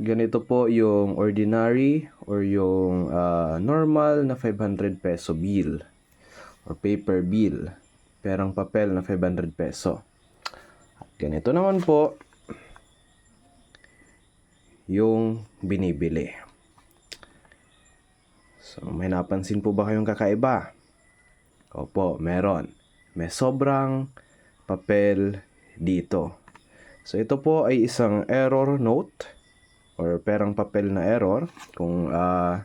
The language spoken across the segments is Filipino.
Ganito po yung ordinary or yung ah, normal na 500 peso bill or paper bill. Perang papel na 500 peso. At ganito naman po yung binibili. So, may napansin po ba kayong kakaiba? Opo, meron. May sobrang papel dito. So, ito po ay isang error note or perang papel na error. Kung ah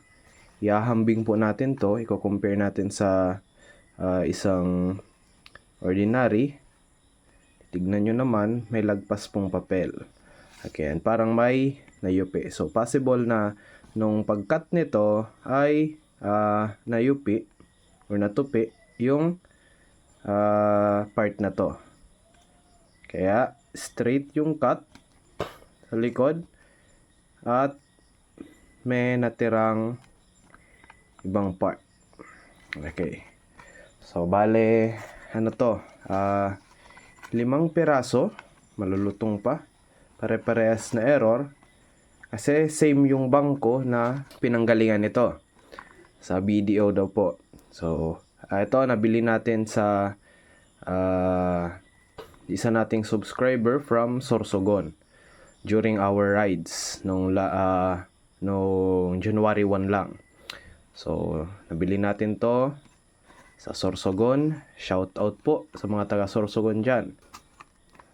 iahambing po natin to, i-compare natin sa ah, isang ordinary. Tignan nyo naman, may lagpas pong papel. And parang may nayupi. So, possible na nung pag-cut nito ay ah, nayupi or natupi yung ah, part na to. Kaya, straight yung cut sa likod at may natirang ibang part. Okay. So, bale, ano to? Ah, limang piraso, malulutong pa. Pare-parehas na error. Kasi same yung bangko na pinanggalingan nito. Sa BDO daw po. So, ah, ito, nabili natin sa ah, isa nating subscriber from Sorsogon during our rides nung ah, nung January 1 lang. So, nabili natin to sa Sorsogon. Shout out po sa mga taga Sorsogon dyan.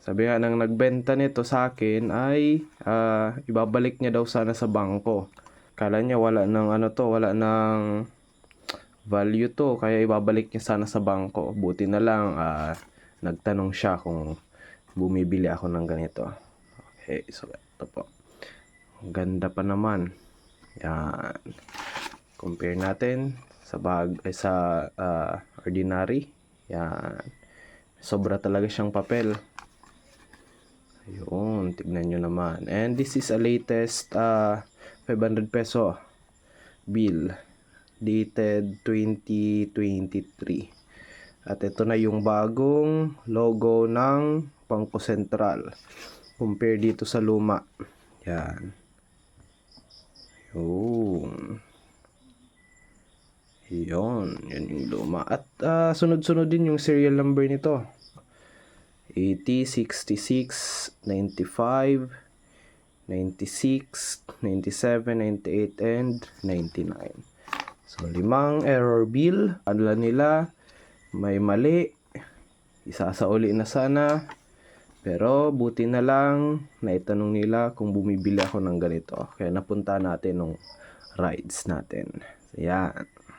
Sabi nga nang nagbenta nito sa akin ay ah, ibabalik niya daw sana sa bangko. Kala niya wala ng ano to, wala ng value to, kaya ibabalik niya sana sa bangko. Buti na lang ah, nagtanong siya kung bumibili ako ng ganito. Okay, so ito po. Ang ganda pa naman. Yan. Compare natin sa bag ay sa ah, ordinary. Yan. Sobra talaga siyang papel. Ayun, tignan nyo naman. And this is a latest ah, 500 peso bill dated 2023. At ito na yung bagong logo ng Bangko Sentral. Compare dito sa luma. Yan. Yun. Yun. Yan yung luma. At ah, sunod-sunod din yung serial number nito. 80, 66, 95, 96, 97, 98, and 99. So, limang error bill. Adla nila, may mali. Isasauli na sana. Pero, buti na lang, naitanong nila kung bumibili ako ng ganito. Kaya napunta natin nung rides natin. So.